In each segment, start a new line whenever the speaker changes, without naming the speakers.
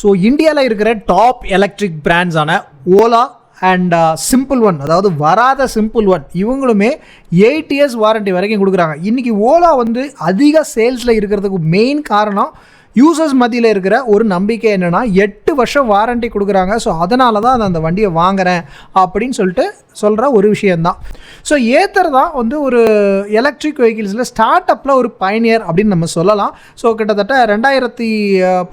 So இந்தியாவில் இருக்கிற top electric பிராண்ட்ஸான ஓலா அண்ட் சிம்பிள் ஒன் அதாவது வராத சிம்பிள் ஒன் இவங்களுமே எயிட் இயர்ஸ் வாரண்ட்டி வரைக்கும் கொடுக்குறாங்க. இன்றைக்கி ஓலா வந்து அதிக சேல்ஸில் இருக்கிறதுக்கு மெயின் காரணம் யூசர்ஸ் மத்தியில் இருக்கிற ஒரு நம்பிக்கை என்னென்னா எட்டு வருஷம் வாரண்ட்டி கொடுக்குறாங்க. ஸோ அதனால தான் நான் அந்த வண்டியை வாங்குகிறேன் அப்படின்னு சொல்லிட்டு சொல்கிற ஒரு விஷயந்தான் ஸோ ஏத்தர் தான் வந்து ஒரு எலக்ட்ரிக் வெஹிக்கிள்ஸில் ஸ்டார்ட் அப்பில் ஒரு பயனியர் அப்படின்னு நம்ம சொல்லலாம். ஸோ கிட்டத்தட்ட ரெண்டாயிரத்தி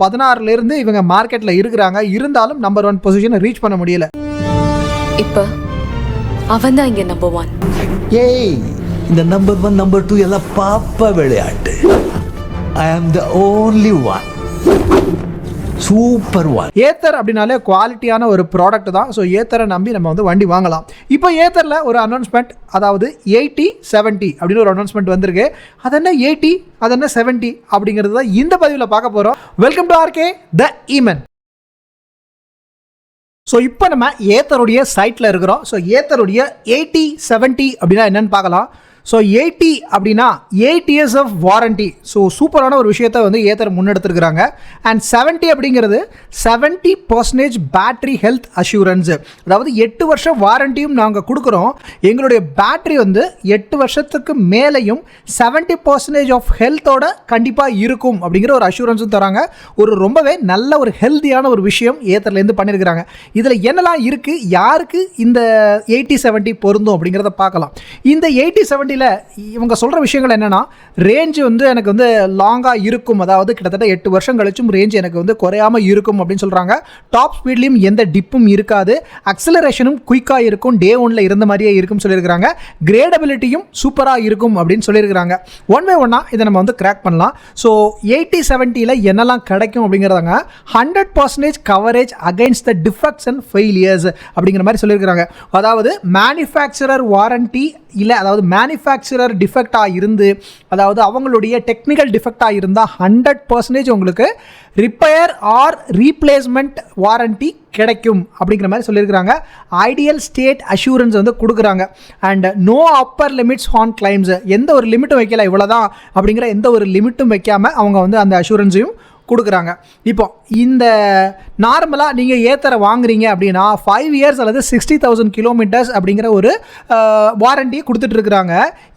பதினாறுலேருந்து இவங்க மார்க்கெட்டில் இருக்கிறாங்க. இருந்தாலும் நம்பர் ஒன் பொசிஷனை ரீச் பண்ண முடியல.
இப்ப அவன் தான் இங்க நம்பர் ஒன்
ஏய் இந்த நம்பர் ஒன் நம்பர் டூ எல்லாம் பாப்ப விளையாட்டு. I am the only one super one
Ather அப்படின்னாலே குவாலிட்டியான ஒரு ப்ராடக்ட் தான். ஸோ ஏத்தரை நம்பி நம்ம வந்து வண்டி வாங்கலாம். இப்போ ஏத்தரில் ஒரு அனௌன்ஸ்மெண்ட் அதாவது எயிட்டி செவன்ட்டி அப்படின்னு ஒரு அனௌன்ஸ்மெண்ட் வந்திருக்கு. அது என்ன எயிட்டி அது என்ன செவன்ட்டி அப்படிங்கிறது தான் இந்த பதிவில் பார்க்க போகிறோம் welcome to RK the Eman so இப்போ நம்ம ஏத்தருடைய சைட்டில் இருக்கிறோம். ஸோ ஏத்தருடைய எயிட்டி செவன்ட்டி அப்படின்னா என்னன்னு பார்க்கலாம். ஸோ எயிட்டி அப்படின்னா eight years of warranty so சூப்பரான ஒரு விஷயத்தை வந்து ஏத்தர் முன்னெடுத்துருக்குறாங்க. அண்ட் செவன்ட்டி அப்படிங்கிறது seventy percentage battery health assurance அதாவது எட்டு வருஷம் வாரண்டியும் நாங்கள் கொடுக்குறோம். எங்களுடைய பேட்டரி வந்து எட்டு வருஷத்துக்கு மேலேயும் செவன்ட்டி பர்சன்டேஜ் ஆஃப் ஹெல்த்தோட கண்டிப்பாக இருக்கும் அப்படிங்கிற ஒரு அஷூரன்ஸும் தராங்க. ஒரு ரொம்பவே நல்ல ஒரு ஹெல்த்தியான ஒரு விஷயம் ஏத்தர்லேருந்து பண்ணியிருக்கிறாங்க இதில் என்னெல்லாம் இருக்குது யாருக்கு இந்த எயிட்டி செவன்ட்டி பொருந்தும் அப்படிங்கிறத பார்க்கலாம். இந்த எயிட்டி செவன்ட்டியில் இவங்க சொல்கிற விஷயங்கள் என்னென்னா ரேஞ்ச் வந்து எனக்கு வந்து லாங்காக இருக்கும். அதாவது கிட்டத்தட்ட எட்டு வருஷம் கழிச்சும் ரேஞ்ச் எனக்கு வந்து குறையாமல் இருக்கும் அப்படின்னு சொல்கிறாங்க டாப் ஸ்பீட்லேயும் எந்த டிப்பும் இருக்காது. அக்சலரேஷனும் குயிக்காக இருக்கும். டே ஒனில் இருந்த மாதிரியே இருக்கும்னு சொல்லியிருக்கிறாங்க. கிரேடபிலிட்டியும் சூப்பராக இருக்கும் அப்படின்னு சொல்லியிருக்கிறாங்க. ஒன் பை ஒன்னாக இதை நம்ம வந்து கிராக் பண்ணலாம். ஸோ எயிட்டி செவன்ட்டியில் என்னெல்லாம் கிடைக்கும் அப்படிங்கிறதாங்க. Hundred percentage coverage against the defects and failures அப்படிங்கிற மாதிரி சொல்லியிருக்கிறாங்க. அதாவது மேனுஃபேக்சரர் வாரண்டி இல்லை அதாவது மேனுஃபேக்சரர் டிஃபெக்டாக இருந்து அதாவது அவங்களுடைய டெக்னிக்கல் டிஃபெக்டாக இருந்தால் ஹண்ட்ரட் பர்சன்டேஜ் உங்களுக்கு ரிப்பேர் ஆர் ரீப்ளேஸ்மெண்ட் வாரண்டி கிடைக்கும் அப்படிங்கிற மாதிரி சொல்லியிருக்கிறாங்க. ஐடியல் ஸ்டேட் அஷூரன்ஸ் வந்து கொடுக்குறாங்க. And no upper limits on claims எந்த ஒரு லிமிட்டும் வைக்கல இவ்வளோதான் அப்படிங்கிற எந்த ஒரு லிமிட்டும் வைக்காமல் அவங்க வந்து அந்த அஷூரன்ஸையும் கொடுக்குறாங்க. இப்போ இந்த நார்மலாக நீங்கள் ஏத்தரை வாங்குறீங்க அப்படின்னா ஃபைவ் இயர்ஸ் அல்லது சிக்ஸ்டி தௌசண்ட் கிலோமீட்டர்ஸ் அப்படிங்கிற ஒரு வாரண்டியை கொடுத்துட்ருக்குறாங்க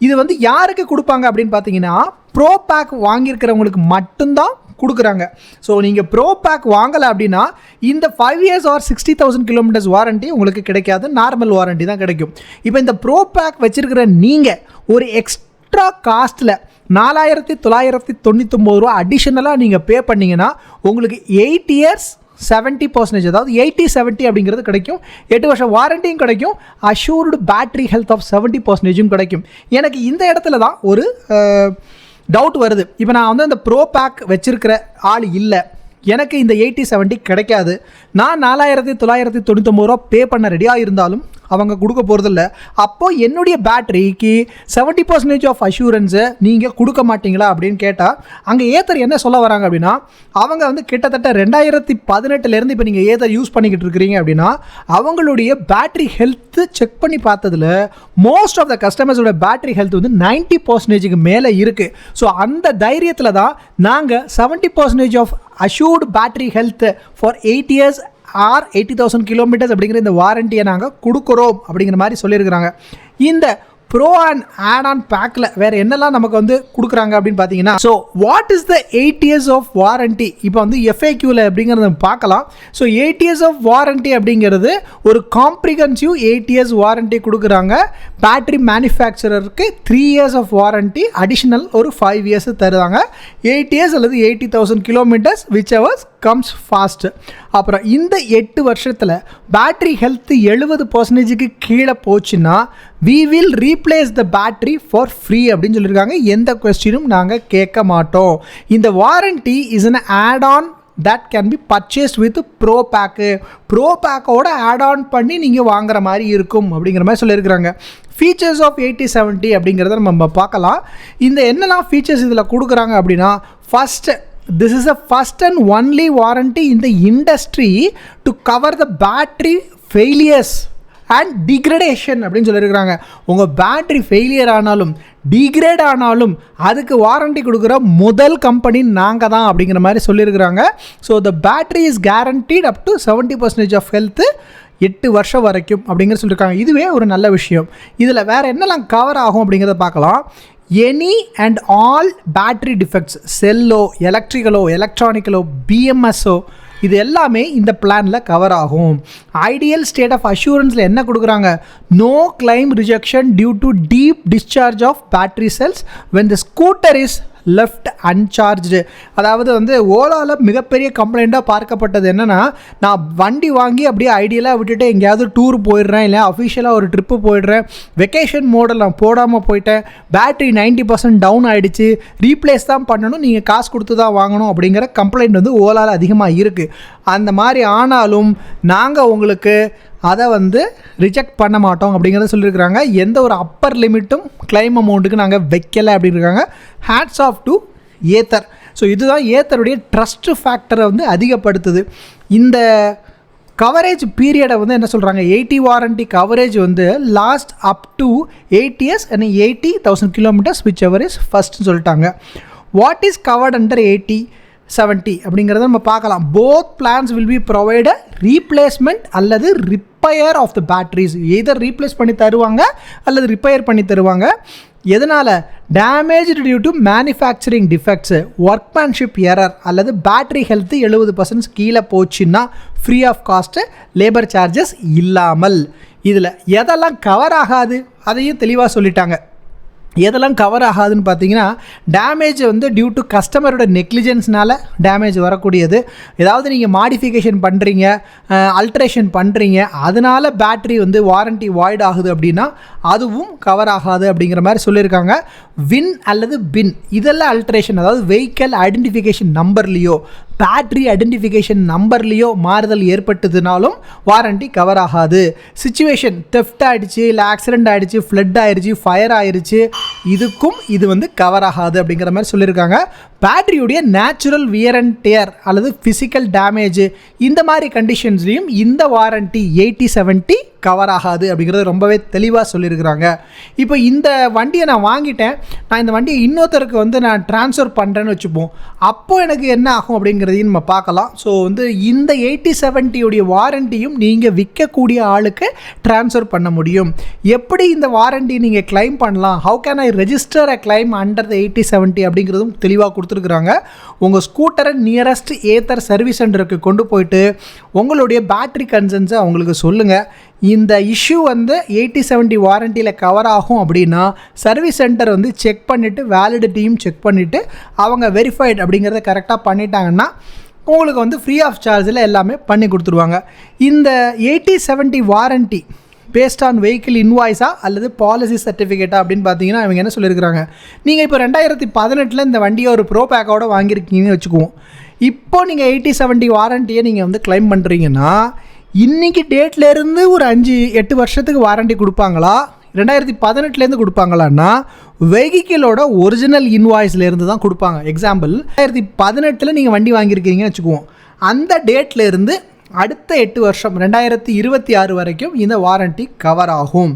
இது வந்து யாருக்கு கொடுப்பாங்க அப்படின்னு பார்த்தீங்கன்னா ப்ரோ பேக் வாங்கியிருக்கிறவங்களுக்கு மட்டும்தான் கொடுக்குறாங்க. ஸோ நீங்கள் ப்ரோ பேக் வாங்கலை அப்படின்னா இந்த five years or sixty thousand kilometres warranty உங்களுக்கு கிடைக்காது. நார்மல் வாரண்டி தான் கிடைக்கும். இப்போ இந்த ப்ரோ பேக் வச்சுருக்கிற நீங்கள் ஒரு எக்ஸ்ட்ரா காஸ்ட்டில் நாலாயிரத்தி தொள்ளாயிரத்தி தொண்ணூத்தொம்பது ரூபா அடிஷ்னலாக நீங்கள் பே பண்ணிங்கன்னா உங்களுக்கு எயிட் இயர்ஸ் செவன்ட்டி பர்சன்டேஜ் அதாவது எயிட்டி செவன்ட்டி அப்படிங்கிறது கிடைக்கும். எட்டு வருஷம் வாரண்டியும் கிடைக்கும். Assured battery health of seventy பர்சன்டேஜும் கிடைக்கும். எனக்கு இந்த இடத்துல தான் ஒரு டவுட் வருது. இப்போ நான் வந்து அந்த ப்ரோ பேக் வச்சுருக்கிற ஆள் இல்லை. எனக்கு இந்த எயிட்டி செவன்ட்டி கிடைக்காது. நான் நாலாயிரத்தி தொள்ளாயிரத்தி தொண்ணூத்தொம்பது ரூபா பே பண்ண ரெடியாக இருந்தாலும் அவங்க கொடுக்க போகிறதில்ல அப்போது என்னுடைய பேட்டரிக்கு செவன்ட்டி பர்சன்டேஜ் ஆஃப் அஷூரன்ஸை நீங்கள் கொடுக்க மாட்டீங்களா அப்படின்னு கேட்டால் அங்கே ஏத்தர் என்ன சொல்ல வராங்க அப்படின்னா அவங்க வந்து கிட்டத்தட்ட ரெண்டாயிரத்தி பதினெட்டுலேருந்து இப்போ நீங்கள் ஏத்தர் யூஸ் பண்ணிக்கிட்டு இருக்கிறீங்க அப்படின்னா அவங்களுடைய பேட்டரி ஹெல்த்து செக் பண்ணி பார்த்ததில் மோஸ்ட் ஆஃப் த கஸ்டமர்ஸோட பேட்டரி ஹெல்த் வந்து நைன்ட்டி பர்சன்டேஜுக்கு மேலே இருக்குது ஸோ அந்த தைரியத்தில் தான் நாங்கள் seventy percentage of assured battery health for eight years or eighty thousand kilometres அப்படிங்கிற இந்த வாரண்டியை நாங்கள் கொடுக்குறோம் அப்படிங்கிற மாதிரி சொல்லியிருக்கிறாங்க. இந்த ப்ரோ அண்ட் ஆட் ஆன் பேக்கில் வேறு என்னெல்லாம் நமக்கு வந்து கொடுக்குறாங்க அப்படின்னு பார்த்தீங்கன்னா so what is the eight years of warranty இப்போ வந்து எஃப்ஏக்யூவில் அப்படிங்கிறத பார்க்கலாம். So eight years of warranty அப்படிங்கிறது ஒரு காம்ப்ரிகன்சிவ் எயிட் இயர்ஸ் வாரண்டி கொடுக்குறாங்க. Battery மேனுஃபேக்சரருக்கு three years of warranty additional ஒரு ஃபைவ் இயர்ஸ் தருவாங்க. எயிட் இயர்ஸ் அல்லது eighty thousand kilometres whichever comes first அப்புறம் இந்த எட்டு வருஷத்தில் பேட்ரி ஹெல்த்து எழுபது பர்சன்டேஜுக்கு கீழே போச்சுன்னா we will replace the battery for free அப்படின்னு சொல்லியிருக்காங்க எந்த கொஸ்டினும் நாங்கள் கேட்க மாட்டோம். இந்த warranty is an add on that can be purchase with pro pack pro பேக்கோட ஆட் ஆன் பண்ணி நீங்கள் வாங்குற மாதிரி இருக்கும் அப்படிங்கிற மாதிரி சொல்லியிருக்கிறாங்க. ஃபீச்சர்ஸ் ஆஃப் எயிட்டி செவன்ட்டி அப்படிங்கிறத நம்ம பார்க்கலாம். இந்த என்னெல்லாம் ஃபீச்சர்ஸ் இதில் கொடுக்குறாங்க அப்படின்னா first this is a first and only warranty in the industry to cover the battery failures and degradation அப்படின்னு சொல்லியிருக்கிறாங்க. உங்கள் பேட்ரி ஃபெயிலியர் ஆனாலும் டிகிரேட் ஆனாலும் அதுக்கு வாரண்டி கொடுக்குற முதல் கம்பெனி நாங்கள் தான் அப்படிங்கிற மாதிரி சொல்லியிருக்கிறாங்க. So the battery is guaranteed up to seventy percentage of health எட்டு வருஷம் வரைக்கும் அப்படிங்கிற சொல்லியிருக்காங்க. இதுவே ஒரு நல்ல விஷயம். இதில் வேறு என்னெல்லாம் கவர் ஆகும் அப்படிங்கிறத பார்க்கலாம். Any and all battery defects Cello எலக்ட்ரிக்கலோ எலக்ட்ரானிக்கலோ பிஎம்எஸ்ஸோ இது எல்லாமே இந்த பிளானில் கவர் ஆகும். ஐடியல் ஸ்டேட் ஆஃப் அஷூரன்ஸில் என்ன கொடுக்குறாங்க? No claim rejection due to deep discharge of battery cells when the scooter is left uncharged அதாவது வந்து ஓலாவில் மிகப்பெரிய கம்ப்ளைண்ட்டாக பார்க்கப்பட்டது என்னென்னா நான் வண்டி வாங்கி அப்படியே ஐடியலாக விட்டுட்டு எங்கேயாவது டூர் போயிடுறேன் இல்லை அஃபிஷியலாக ஒரு ட்ரிப்பு போயிடுறேன். வெக்கேஷன் மோடில் நான் போடாமல் போயிட்டேன். பேட்டரி நைன்ட்டி பர்சன்ட் டவுன் ஆகிடுச்சு ரீப்ளேஸ் தான் பண்ணணும். நீங்கள் காசு கொடுத்து தான் வாங்கணும் அப்படிங்கிற கம்ப்ளைண்ட் வந்து ஓலாவில் அதிகமாக இருக்குது அந்த மாதிரி ஆனாலும் நாங்கள் உங்களுக்கு அதை வந்து ரிஜெக்ட் பண்ண மாட்டோம் அப்படிங்கிறத சொல்லியிருக்கிறாங்க. எந்த ஒரு அப்பர் லிமிட்டும் கிளைம் அமௌண்ட்டுக்கு நாங்கள் வைக்கலை அப்படின்னு இருக்காங்க hats off to Ather so இதுதான் ஏத்தருடைய ட்ரஸ்ட் ஃபேக்டரை வந்து அதிகப்படுத்துது. இந்த கவரேஜ் பீரியடை வந்து என்ன சொல்கிறாங்க எயிட்டி வாரண்டி கவரேஜ் வந்து last up to eight years and eighty thousand kilometres whichever is ஃபஸ்ட்னு சொல்லிட்டாங்க. What is covered under eighty seventy அப்படிங்கிறத நம்ம பார்க்கலாம். Both plans will be provide replacement அல்லது ரிப்பயர் ஆஃப் த பேட்ரிஸ் எதை ரீப்ளேஸ் பண்ணி தருவாங்க அல்லது ரிப்பயர் பண்ணி தருவாங்க? எதனால்? Damage due to manufacturing defects workmanship error அல்லது பேட்ரி ஹெல்த்து எழுபது பர்சன்ட் கீழே போச்சுன்னா free of cost labour charges இல்லாமல். இதில் எதெல்லாம் கவர் ஆகாது? அதையும் தெளிவாக சொல்லிட்டாங்க. எதெல்லாம் கவர் ஆகாதுன்னு பார்த்தீங்கன்னா டேமேஜ் வந்து டியூ டு கஸ்டமரோட நெக்லிஜென்ஸ்னால் டேமேஜ் வரக்கூடியது. ஏதாவது நீங்கள் மாடிஃபிகேஷன் பண்ணுறீங்க அல்ட்ரேஷன் பண்ணுறீங்க அதனால் பேட்ரி வந்து வாரண்டி வாய்ட் ஆகுது அப்படின்னா அதுவும் கவர் ஆகாது அப்படிங்கிற மாதிரி சொல்லியிருக்காங்க. வின் அல்லது பின் இதெல்லாம் அல்ட்ரேஷன் அதாவது வெஹிக்கல் ஐடென்டிஃபிகேஷன் நம்பர்லேயோ பேட்ரி ஐடென்டிஃபிகேஷன் நம்பர்லேயோ மாறுதல் ஏற்பட்டதுனாலும் வாரண்டி கவர் ஆகாது. சுச்சுவேஷன் தெஃப்ட் ஆகிடுச்சு இல்லை ஆக்சிடென்ட் ஆகிடுச்சு ஃப்ளட் ஆயிடுச்சு ஃபயர் ஆயிடுச்சு இதுக்கும் இது வந்து கவர் ஆகாது அப்படிங்கிற மாதிரி சொல்லியிருக்காங்க. பேட்டரியுடைய நேச்சுரல் வியர் அண்ட் டியர் அல்லது ஃபிசிக்கல் டேமேஜ் இந்த மாதிரி கண்டிஷன்ஸ்லையும் இந்த வாரண்டி எயிட்டி செவன்ட்டி கவர் ஆகாது அப்படிங்கிறது ரொம்பவே தெளிவாக சொல்லியிருக்கிறாங்க. இப்போ இந்த வண்டியை நான் வாங்கிட்டேன். நான் இந்த வண்டியை இன்னொருத்தருக்கு வந்து நான் ட்ரான்ஸ்ஃபர் பண்ணுறேன்னு வச்சுப்போம். அப்போது எனக்கு என்ன ஆகும் அப்படிங்கிறதையும் நம்ம பார்க்கலாம். ஸோ வந்து இந்த எயிட்டி செவன்ட்டியுடைய வாரண்டியும் நீங்கள் விற்கக்கூடிய ஆளுக்கு ட்ரான்ஸ்ஃபர் பண்ண முடியும். எப்படி இந்த வாரண்ட்டி நீங்கள் கிளைம் பண்ணலாம்? How can I register a claim under the eighty seventy அப்படிங்கிறதும் தெளிவாக கொடுத்துருக்குறாங்க. உங்கள் ஸ்கூட்டரை நியரஸ்ட் ஏத்தர் சர்வீஸ் சென்டருக்கு கொண்டு போயிட்டு உங்களுடைய பேட்ரி கன்சன்ஸை அவங்களுக்கு சொல்லுங்கள் இந்த இஷ்யூ வந்து எயிட்டி செவன்ட்டி வாரண்டியில் கவர் ஆகும் அப்படின்னா சர்வீஸ் சென்டர் வந்து செக் பண்ணிவிட்டு வேலிடிட்டியும் செக் பண்ணிவிட்டு அவங்க வெரிஃபைட் அப்படிங்கிறத கரெக்டாக பண்ணிட்டாங்கன்னா உங்களுக்கு வந்து ஃப்ரீ ஆஃப் சார்ஜில் எல்லாமே பண்ணி கொடுத்துருவாங்க. இந்த eighty seventy warranty based on vehicle இன்வாய்ஸா அல்லது பாலிசி சர்டிஃபிகேட்டா அப்படின்னு பார்த்தீங்கன்னா இவங்க என்ன சொல்லியிருக்கிறாங்க? நீங்கள் இப்போ ரெண்டாயிரத்தி பதினெட்டில் இந்த வண்டியை ஒரு ப்ரோ பேக்கோட வாங்கியிருக்கீங்கன்னு வச்சுக்குவோம். இப்போ நீங்கள் எயிட்டி செவன்ட்டி வாரண்டியை நீங்கள் வந்து கிளைம் பண்ணுறீங்கன்னா இன்றைக்கி டேட்லேருந்து ஒரு அஞ்சு எட்டு வருஷத்துக்கு வாரண்டி கொடுப்பாங்களா? ரெண்டாயிரத்தி பதினெட்டுலேருந்து கொடுப்பாங்களான்னா வெஹிக்கிளோட ஒரிஜினல் இன்வாய்ஸ்லேருந்து தான் கொடுப்பாங்க. எக்ஸாம்பிள் ரெண்டாயிரத்தி பதினெட்டில் நீங்கள் வண்டி வாங்கியிருக்கீங்கன்னு வச்சுக்குவோம். அந்த டேட்லேருந்து அடுத்த எட்டு வருஷம் ரெண்டாயிரத்தி இருபத்தி ஆறு வரைக்கும் இந்த வாரண்டி கவர் ஆகும்.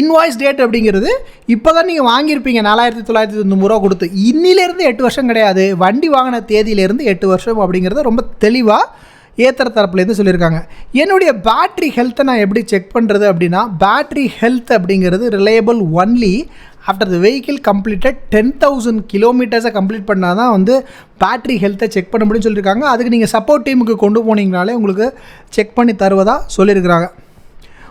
இன்வாய்ஸ் டேட் அப்படிங்கிறது இப்போ தான் நீங்கள் வாங்கியிருப்பீங்க நாலாயிரத்தி தொள்ளாயிரத்தி தொண்ணூறு ரூபா கொடுத்து. இன்னிலேருந்து எட்டு வருஷம் கிடையாது. வண்டி வாங்கின தேதியிலேருந்து எட்டு வருஷம் அப்படிங்கிறத ரொம்ப தெளிவாக ஏத்தர தரப்புலேருந்து சொல்லியிருக்காங்க. என்னுடைய பேட்ரி ஹெல்த்தை நான் எப்படி செக் பண்ணுறது அப்படின்னா பேட்ரி ஹெல்த் அப்படிங்கிறது reliable only after the vehicle completed ten thousand கிலோமீட்டர்ஸை complete பண்ணால் தான் வந்து பேட்ரி ஹெல்த்தை செக் பண்ண முடியும்னு சொல்லியிருக்காங்க அதுக்கு நீங்கள் சப்போர்ட் டீமுக்கு கொண்டு போனீங்கனாலே உங்களுக்கு செக் பண்ணி தருவதாக சொல்லியிருக்கிறாங்க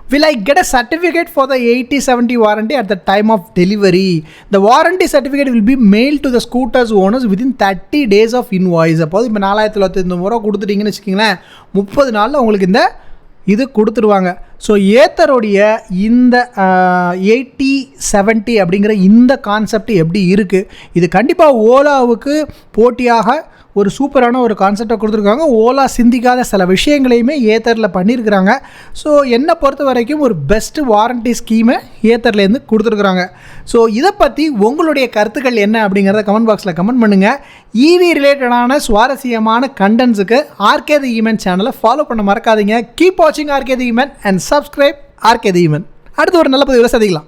will I get a certificate for the 8070 warranty at the time of delivery? The warranty certificate will be mailed to the scooter's owners within 30 days of invoice. அப்போது இப்போ நாலாயிரத்தி தொள்ளாயிரத்தி ரூபா கொடுத்துட்டீங்கன்னு வச்சுக்கிங்களேன் முப்பது நாளில் உங்களுக்கு இந்த இது கொடுத்துருவாங்க. ஸோ ஏத்தருடைய இந்த எயிட்டி செவன்ட்டி அப்படிங்கிற இந்த கான்செப்ட் எப்படி இருக்குது இது கண்டிப்பாக ஓலாவுக்கு போட்டியாக ஒரு சூப்பரான ஒரு கான்செப்டை கொடுத்துருக்காங்க. ஓலா சிந்திக்காத சில விஷயங்களையுமே ஏத்தரில் பண்ணியிருக்கிறாங்க ஸோ என்னை பொறுத்த வரைக்கும் ஒரு பெஸ்ட்டு வாரண்டி ஸ்கீமை ஏத்தர்லேருந்து கொடுத்துருக்குறாங்க. ஸோ இதை பற்றி உங்களுடைய கருத்துக்கள் என்ன அப்படிங்கிறத கமெண்ட் பாக்ஸில் கமெண்ட் பண்ணுங்கள் ஈவி ரிலேட்டடான சுவாரஸ்யமான கண்டென்ட்ஸுக்கு ஆர்கே தி ஈமெண்ட் சேனலை ஃபாலோ பண்ண மறக்காதீங்க. கீப் வாட்சிங் ஆர்கே தி ஈமெண்ட் அண்ட் சப்ஸ்கிரைப் ஆர்கே தி ஈமெண்ட் அடுத்து ஒரு நல்ல பதிவில் சந்திக்கலாம்.